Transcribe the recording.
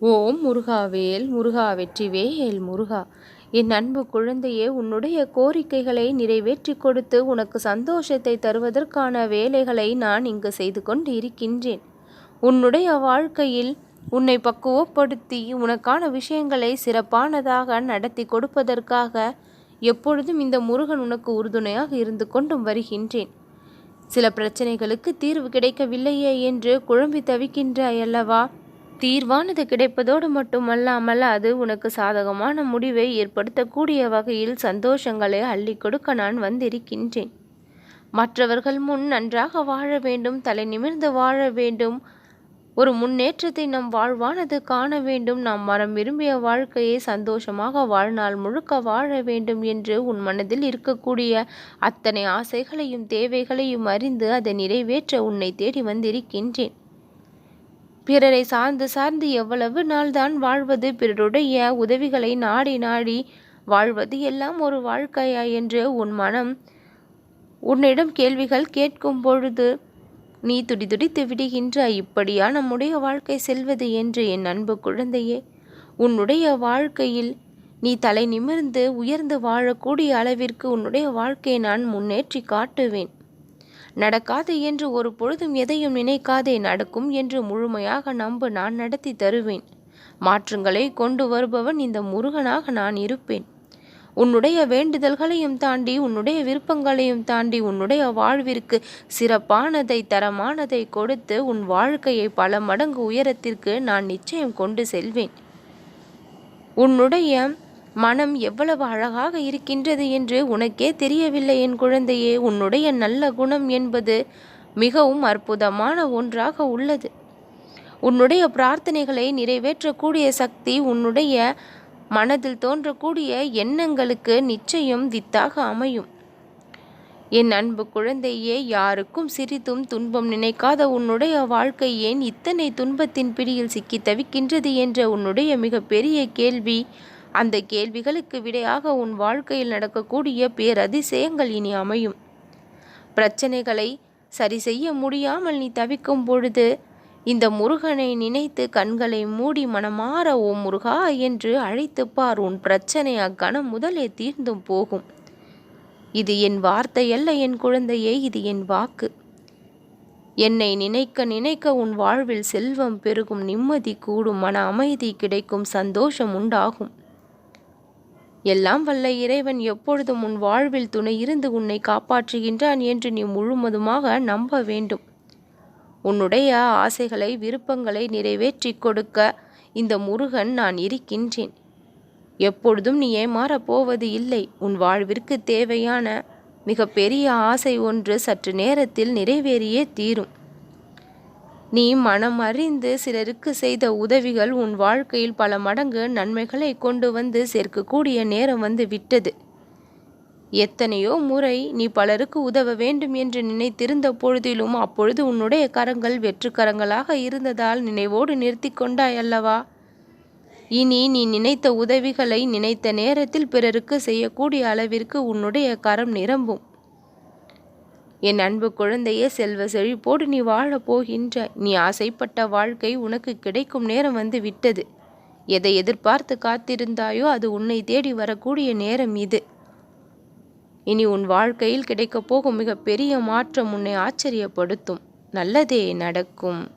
ஓம் முருகாவேல் முருகா வெற்றிவேல் முருகா. என் அன்பு குழந்தையே உன்னுடைய கோரிக்கைகளை நிறைவேற்றி கொடுத்து உனக்கு சந்தோஷத்தை தருவதற்கான வேலைகளை நான் இங்கு செய்து கொண்டு இருக்கின்றேன். உன்னுடைய வாழ்க்கையில் உன்னை பக்குவப்படுத்தி உனக்கான விஷயங்களை சிறப்பானதாக நடத்தி கொடுப்பதற்காக எப்பொழுதும் இந்த முருகன் உனக்கு உறுதுணையாக இருந்து கொண்டும் வருகின்றேன். சில பிரச்சனைகளுக்கு தீர்வு கிடைக்கவில்லையே என்று குழம்பி தவிக்கின்றாய் அல்லவா? தீர்வானது கிடைப்பதோடு மட்டுமல்லாமல் அது உனக்கு சாதகமான முடிவை ஏற்படுத்தக்கூடிய வகையில் சந்தோஷங்களை அள்ளி கொடுக்க நான் வந்திருக்கின்றேன். மற்றவர்கள் முன் நன்றாக வாழ வேண்டும் தலை நிமிர்ந்து வாழ வேண்டும். ஒரு முன்னேற்றத்தை நம் வாழ்வானது காண வேண்டும். நாம் மரம் விரும்பிய வாழ்க்கையை சந்தோஷமாக வாழ்நாள் முழுக்க வாழ வேண்டும் என்று உன் மனதில் இருக்கக்கூடிய அத்தனை ஆசைகளையும் தேவைகளையும் அறிந்து அதை நிறைவேற்ற உன்னை தேடி வந்திருக்கின்றேன். பிறரை சார்ந்து சார்ந்து எவ்வளவு நாள்தான் வாழ்வது பிறருடைய உதவிகளை நாடி நாடி வாழ்வது எல்லாம் ஒரு வாழ்க்கையா என்று உன் மனம் உன்னிடம் கேள்விகள் கேட்கும் பொழுது நீ துடிதுடித்து விடுகின்ற இப்படியா நம்முடைய வாழ்க்கை செல்வது என்று என் அன்பு குழந்தையே உன்னுடைய வாழ்க்கையில் நீ தலை நிமிர்ந்து உயர்ந்து வாழக்கூடிய அளவிற்கு உன்னுடைய வாழ்க்கையை நான் முன்னேற்றி காட்டுவேன். நடக்காது என்று ஒரு பொழுதும் எதையும் நினைக்காதே நடக்கும் என்று முழுமையாக நம்பு நான் நடத்தி தருவேன். மாற்றங்களை கொண்டு வருபவன் இந்த முருகனாக நான் இருப்பேன். உன்னுடைய வேண்டுதல்களையும் தாண்டி உன்னுடைய விருப்பங்களையும் தாண்டி உன்னுடைய வாழ்விற்கு சிறப்பானதை தரமானதை கொடுத்து உன் வாழ்க்கையை பல மடங்கு உயரத்திற்கு நான் நிச்சயம் கொண்டு செல்வேன். உன்னுடைய மனம் எவ்வளவு அழகாக இருக்கின்றது என்று உனக்கே தெரியவில்லை என் குழந்தையே. உன்னுடைய நல்ல குணம் என்பது மிகவும் அற்புதமான ஒன்றாக உள்ளது. உன்னுடைய பிரார்த்தனைகளை நிறைவேற்றக்கூடிய சக்தி உன்னுடைய மனதில் தோன்றக்கூடிய எண்ணங்களுக்கு நிச்சயம் வித்தாக அமையும். என் அன்பு குழந்தையே யாருக்கும் சிறிதும் துன்பம் நினைக்காத உன்னுடைய வாழ்க்கை ஏன் இத்தனை துன்பத்தின் பிடியில் சிக்கி தவிக்கின்றது என்ற உன்னுடைய மிகப்பெரிய கேள்வி அந்த கேள்விகளுக்கு விடையாக உன் வாழ்க்கையில் நடக்கக்கூடிய பேரதிசயங்கள் இனி அமையும். பிரச்சனைகளை சரி செய்ய முடியாமல் நீ தவிக்கும் பொழுது இந்த முருகனை நினைத்து கண்களை மூடி மனமாற ஓ முருகா என்று அழைத்து பார். உன் பிரச்சனை அக்கணம் முதலே தீர்ந்தும் போகும். இது என் வார்த்தை அல்ல என் குழந்தையே இது என் வாக்கு. என்னை நினைக்க நினைக்க உன் வாழ்வில் செல்வம் பெருகும் நிம்மதி கூடும் மன அமைதி கிடைக்கும் சந்தோஷம் உண்டாகும். எல்லாம் வல்ல இறைவன் எப்பொழுதும் உன் வாழ்வில் துணை இருந்து உன்னை காப்பாற்றுகின்றான் என்று நீ முழுவதுமாக நம்ப வேண்டும். உன்னுடைய ஆசைகளை விருப்பங்களை நிறைவேற்றி கொடுக்க இந்த முருகன் நான் இருக்கின்றேன். எப்பொழுதும் நீ ஏமாறப் போவது இல்லை. உன் வாழ்விற்கு தேவையான மிக பெரிய ஆசை ஒன்று சற்று நேரத்தில் நிறைவேறியே தீரும். நீ மனம் அறிந்து சிலருக்கு செய்த உதவிகள் உன் வாழ்க்கையில் பல மடங்கு நன்மைகளை கொண்டு வந்து சேர்க்கக்கூடிய நேரம் வந்து விட்டது. எத்தனையோ முறை நீ பலருக்கு உதவ வேண்டும் என்று நினைத்திருந்த பொழுதிலும் அப்பொழுது உன்னுடைய கரங்கள் வெற்றுக்கரங்களாக இருந்ததால் நினைவோடு நிறுத்தி கொண்டாய் அல்லவா? இனி நீ நினைத்த உதவிகளை நினைத்த நேரத்தில் பிறருக்கு செய்யக்கூடிய அளவிற்கு உன்னுடைய கரம் நிரம்பும். என் அன்பு குழந்தையே செல்வ செழிப்போடு நீ வாழப் போகின்ற நீ ஆசைப்பட்ட வாழ்க்கை உனக்கு கிடைக்கும் நேரம் வந்து விட்டது. எதை எதிர்பார்த்து காத்திருந்தாயோ அது உன்னை தேடி வரக்கூடிய நேரம் இது. இனி உன் வாழ்க்கையில் கிடைக்கப் போகும் மிகப்பெரிய மாற்றம் உன்னை ஆச்சரியப்படுத்தும். நல்லதே நடக்கும்.